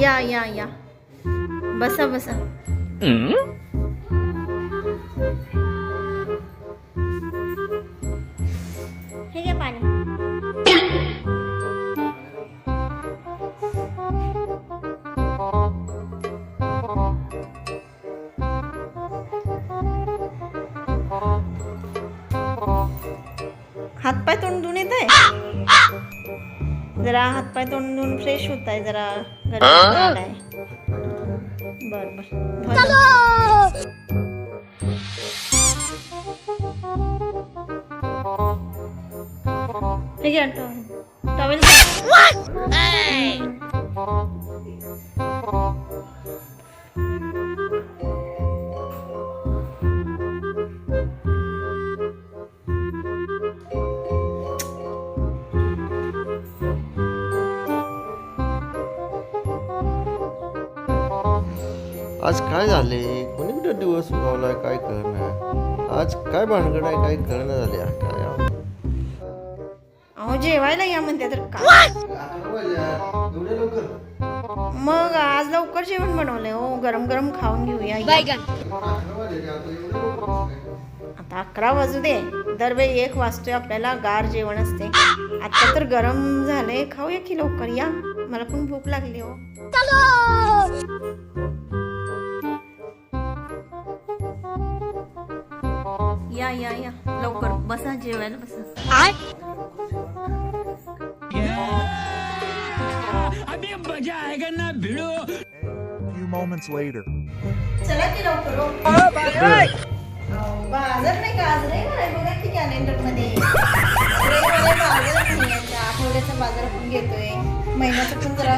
या या या. बसा बसा. जरा हातपाय तोंड धुवून फ्रेश होत आहे जरा गरम बर बर. धुवा जाऊ. हे घ्या टॉवेल. काय झाले? कोणी कुठे दिवस उगवलाय? काय कळणार आज काय भानगड आहे? काय कळणं झाले. काय? अहो जेवायला या म्हणते तर का मग आज लवकर जेवण बनवलंय हो. गरम गरम खाऊन घेऊया. या. आता अकरा वाजू दे. दरवेळी एक वाजतोय. आपल्याला गार जेवण असते. आता तर गरम झालंय. खाऊया की लवकर? या. मला पण भूक लागली हो. या या. या लवकर बसा जेवायला बसा. few moments later. चला की लवकर हो. अहो, बाजार नाही का? आज रविवार आहे बघा की कॅलेंडरमध्ये रविवारी बाजारच नाही आहे. त्या आठवड्याचा बाजार आपण घेतोय. महिन्याचा पण जरा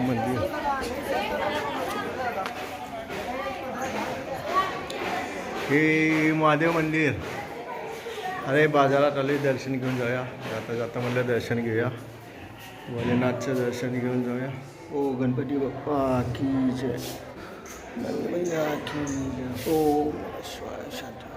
महादेव मंदिर. हे महादेव मंदिर. अरे बाजारात आले दर्शन घेऊन जाऊया. जाता जाता म्हणलं दर्शन घेऊया. भोलेनाथचं दर्शन घेऊन जाऊया. ओ गणपती बाप्पा की जय. की जय. ओ. शांत.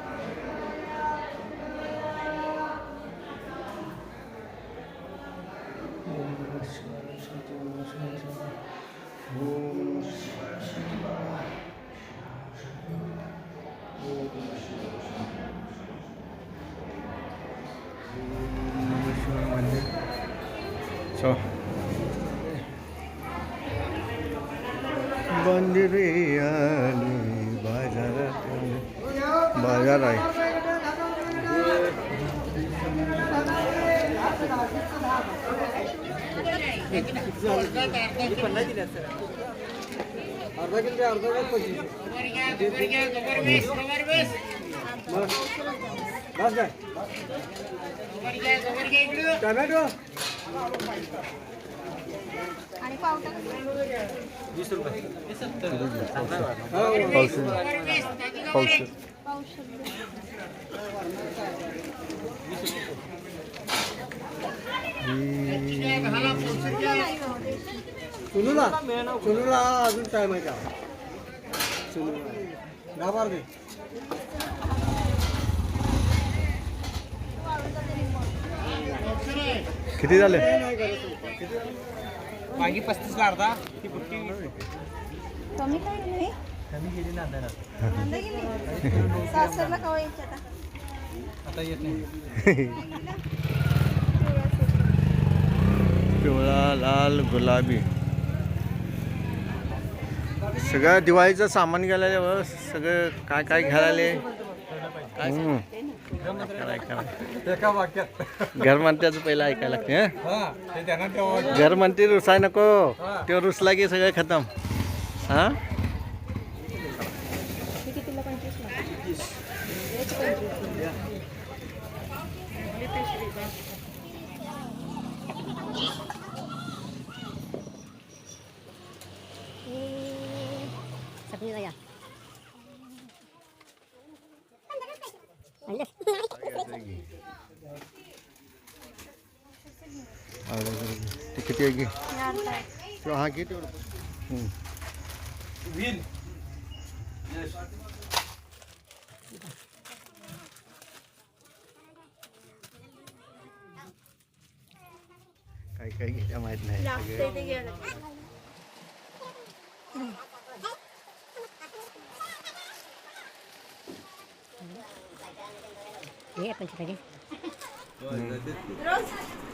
So, bandriyali bajarat bajarai. Thank you. आली बाजारात बाजार आहे आणि पावटा पावशे पावशे चुनूला चुनूला अजून टाइम आहे का? बार दे. किती झाले? मागे पस्तीसला अर्धा. ती बुट्टी. कमी काय नाही. नांदा गेली. सासरला कवा यायची आता? आता येत नाही. पिवळा लाल गुलाबी. सगळं दिवाळीचं सामान घ्यायला सगळं काय काय घ्यायला हम्म. कराय, कराय. एका वाक्यात. घर म्हणत्याचं पहिलं ऐकायला लागते ते त्यांना तेव्हा घर म्हणते रुसाय नको ते रुसला की सगळं खतम. हा? अर्धा किलो घे. ते किती आहे घे किंवा हा घे माहीत नाही सगळे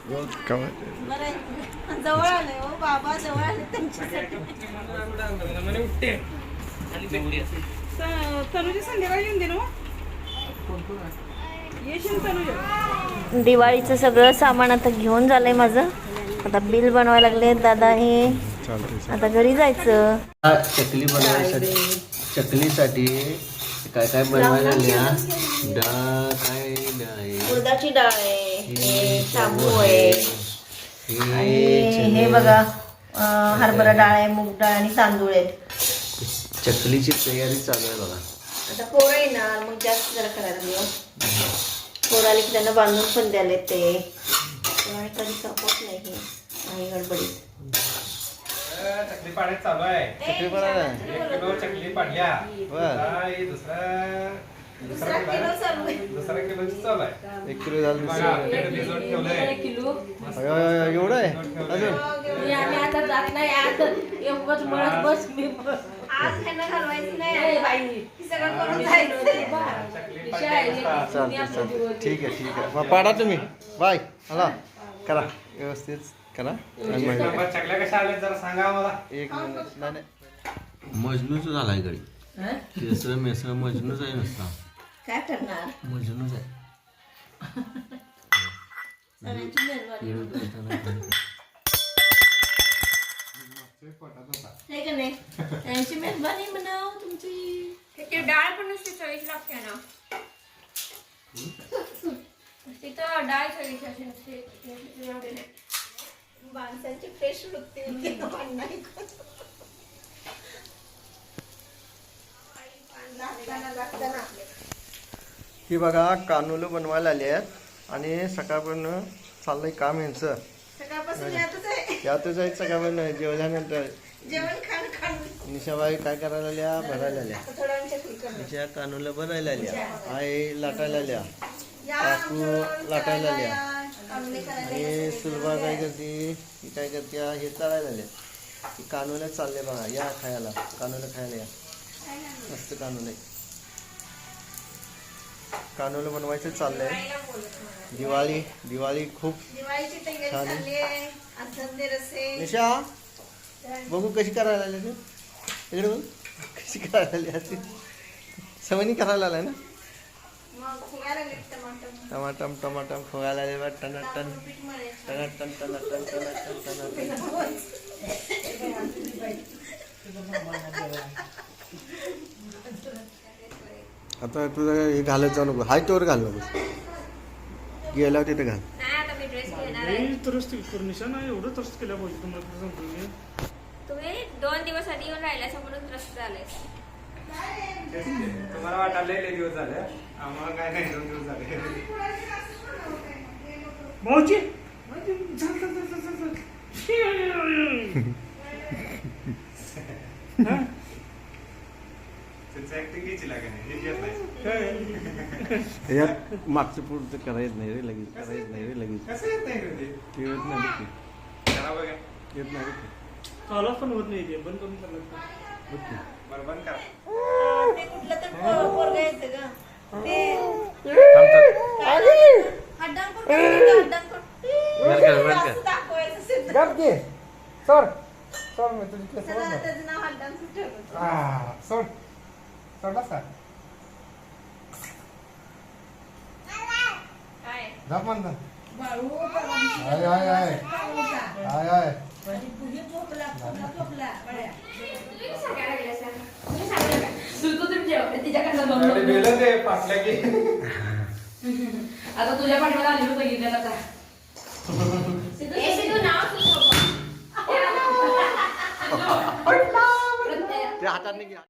रोज काय बरं आहे. जवळ आलंय हो बाबा जवळ आले त्यांच्यासाठी तनुजी संध्याकाळी येऊन दे ना येशील तनुजा दिवाळीचं सगळं सामान आता घेऊन झालंय माझं. आता बिल बनवायला लागले दादा हे आता घरी जायचं. चकली बनवायसाठी चकलीसाठी काय काय बनवायला डाळ. काय आहे? उडदाची डाळ आहे हे शाबू आहे. हे बघा हरभरा डाळ आहे मूग डाळ आणि तांदूळ आहेत. चकलीची तयारी चालू आहे बघा. आता पोरं येणार मग जास्त जरा करायला लागलो पोरं आले की त्यांना बांधून पण द्याले ते कधी संपत नाही हे नाही गडबडीत. चकली पाण्यात चालू आहे. चकली बनवायला एक किलो चकली पाडल्या. दुसरा दुसरा किलो चालू आहे. एक किलो झालं एवढं आहे? अजून? आता जात नाही आज एवढंच म्हणत बस मी. आज त्यांना घालवायचं नाही बाई. सगळं करून जायचं. चकली पाडल्या चालते चालते ठीक आहे ठीक आहे. मग पाडा तुम्ही. बाय. आला करा. व्यवस्थित. करा. एक मिनिट. नाही नाही. मजनूच झालाय गडी केसर मेसर मजनूच आहे नुसता. काय करणार? मजनूच आहे. सगळ्यांची मेहरबानी. हे का नाही? त्यांची मेहरबानी म्हणाव तुमची. त्याची डाळ पण नुसती चवीची लागते ना. तिथं डाळ चवीची अशी नसते. माणसांची फ्रेश वृत्ती नाही लागताना ही बघा कानूलं बनवायला आले आहेत आणि सकाळपर्यंत चाललंय काम यांचं. सकाळपासून यातच आहे. सकाळपर्यंत जेवल्यानंतर. निशाबाई काय करायला आल्या? भरायला आल्या. निशा कानूला भरायला आल्या. आई लाटायला आल्या. या काकू लाटायला आल्या. आणि सुलभा काय. करते? ही काय करते? हे चालायला आले. ती कानूला चालले बघा या खायला. कानूला खायला या. मस्त कानूल आहे कानूला बनवायचं चाललंय दिवाळी दिवाळी खूप छान निशा बघू कशी करायला आली तू. इकडे बघ. कशी करायला आली अशी सवनी करायला आलाय ना मग फुगायला लागले टमाटर टमाटम. टमाटम बा टन टन. टन टन टन टन टन टन टन आता तुझं हे घालत जाऊ नको. हाय तोवर घाल नको. गेल्यावर तिथे घाल. नाही आता मी ड्रेस घेणार आहे. मी तरच ती फर्निचर नाही एवढं तरच केल्या पाहिजे तुम्हाला तुम्ही दोन दिवस आधी येऊन राहिल्यास म्हणून त्रस्त झाले तुम्हाला वाटायला लय दिवस झाले आम्हाला काय नाही दोन दिवस झाले भाऊजी भाऊजी, चल, चल, चल, चल, चल, चल. हा? त्यांचं ऍक्टिंग घ्यायची लागे नाही हे येत नाही यात मागचं पुढचं करायचं नाही रे लगेच करायचं नाही रे लगेच कसं येत नाही रे ते? ते येत नाही रे ते. करा बघा येत नाही रे ते. चालत पण होत नाही ते बंद करून चालत नाही. होत नाही. बरं बंद करा ते कुठलं तर पोरग येतं ग ते दाखवायचं. गप घे सर सर मी तुझी केस त्याला त्याचं नाव हड्डांग ठेवलं हा सोड सोडला सर काय झप म्हणता आय आय आय आय आय गेलं ते पाटल्या की. आता तुझ्या पाठीमागे आलेलं बघितलं आता. ते हातात नाही घ्या